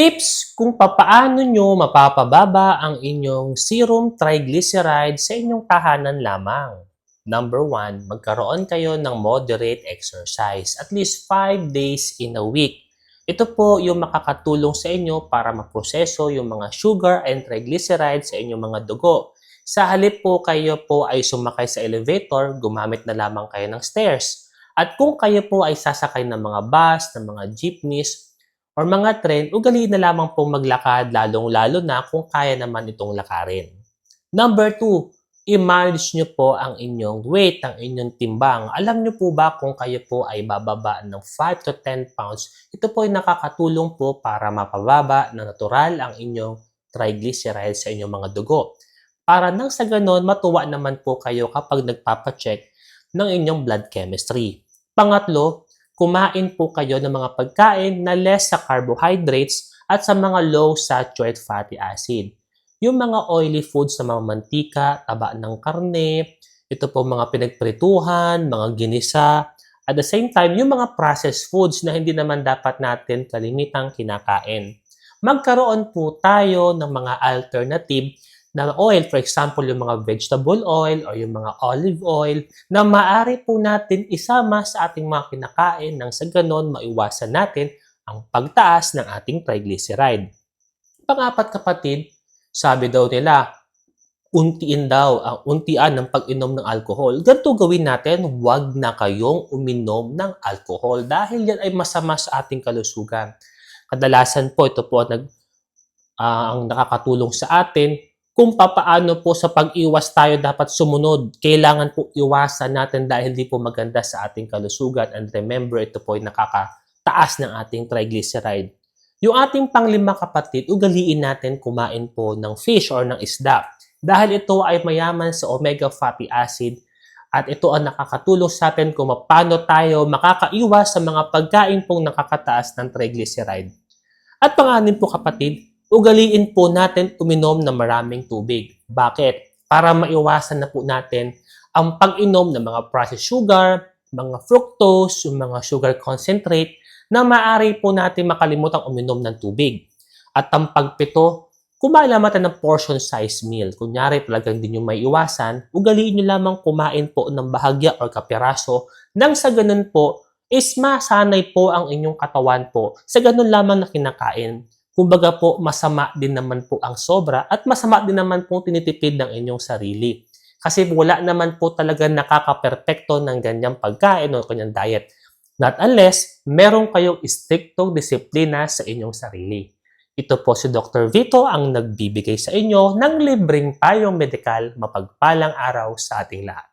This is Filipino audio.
Tips kung papaano nyo mapapababa ang inyong serum triglyceride sa inyong tahanan lamang. Number one, magkaroon kayo ng moderate exercise, at least 5 days in a week. Ito po yung makakatulong sa inyo para maproseso yung mga sugar and triglycerides sa inyong mga dugo. Sa halip po kayo po ay sumakay sa elevator, gumamit na lamang kayo ng stairs. At kung kayo po ay sasakay ng mga bus, ng mga jeepneys, or mga tren, ugaliin na lamang pong maglakad lalong-lalo na kung kaya naman itong lakarin. Number two, i-manage nyo po ang inyong weight, ang inyong timbang. Alam nyo po ba kung kayo po ay bababa ng 5 to 10 pounds, ito po ay nakakatulong po para mapababa na natural ang inyong triglycerides sa inyong mga dugo. Para nang sa ganon, matuwa naman po kayo kapag nagpapacheck ng inyong blood chemistry. Pangatlo, kumain po kayo ng mga pagkain na less sa carbohydrates at sa mga low saturated fatty acid. Yung mga oily foods na mga mantika, taba ng karne, ito po mga pinagprituhan, mga ginisa, at the same time, yung mga processed foods na hindi naman dapat natin kalimitang kinakain. Magkaroon po tayo ng mga alternative na oil, for example, yung mga vegetable oil or yung mga olive oil na maaari po natin isama sa ating mga kinakain nang sa ganon maiwasan natin ang pagtaas ng ating triglyceride. Pangapat kapatid, sabi daw nila, untiin daw, ang untian ng pag-inom ng alcohol. Ganito gawin natin, huwag na kayong uminom ng alcohol dahil yan ay masama sa ating kalusugan. Kadalasan po ito po nag, ah, ang nakakatulong sa atin kung papaano po sa pag-iwas tayo dapat sumunod. Kailangan po iwasan natin dahil di po maganda sa ating kalusugan. And remember, ito po ay nakakataas ng ating triglyceride. Yung ating panglima kapatid, ugaliin natin kumain po ng fish or ng isda. Dahil ito ay mayaman sa omega fatty acid at ito ang nakakatulong sa atin kung paano tayo makakaiwas sa mga pagkain pong nakakataas ng triglyceride. At panganin po kapatid, ugaliin po natin uminom ng maraming tubig. Bakit? Para maiwasan na po natin ang pag-inom ng mga processed sugar, mga fructose, yung mga sugar concentrate na maaari po natin makalimutang uminom ng tubig. At ang pagpito, kumain naman tayo ng portion size meal. Kunyari talagang hindi nyo may iwasan, ugaliin nyo lamang kumain po ng bahagya or kapiraso nang sa ganun po is masanay po ang inyong katawan po sa ganun lamang na kinakain. Kumbaga po, masama din naman po ang sobra at masama din naman po tinitipid ng inyong sarili. Kasi wala naman po talaga nakaka-perpekto ng ganyang pagkain o kanyang diet. Not unless meron kayong istriktong disiplina sa inyong sarili. Ito po si Dr. Vito ang nagbibigay sa inyo ng libreng payong medikal mapagpalang araw sa ating lahat.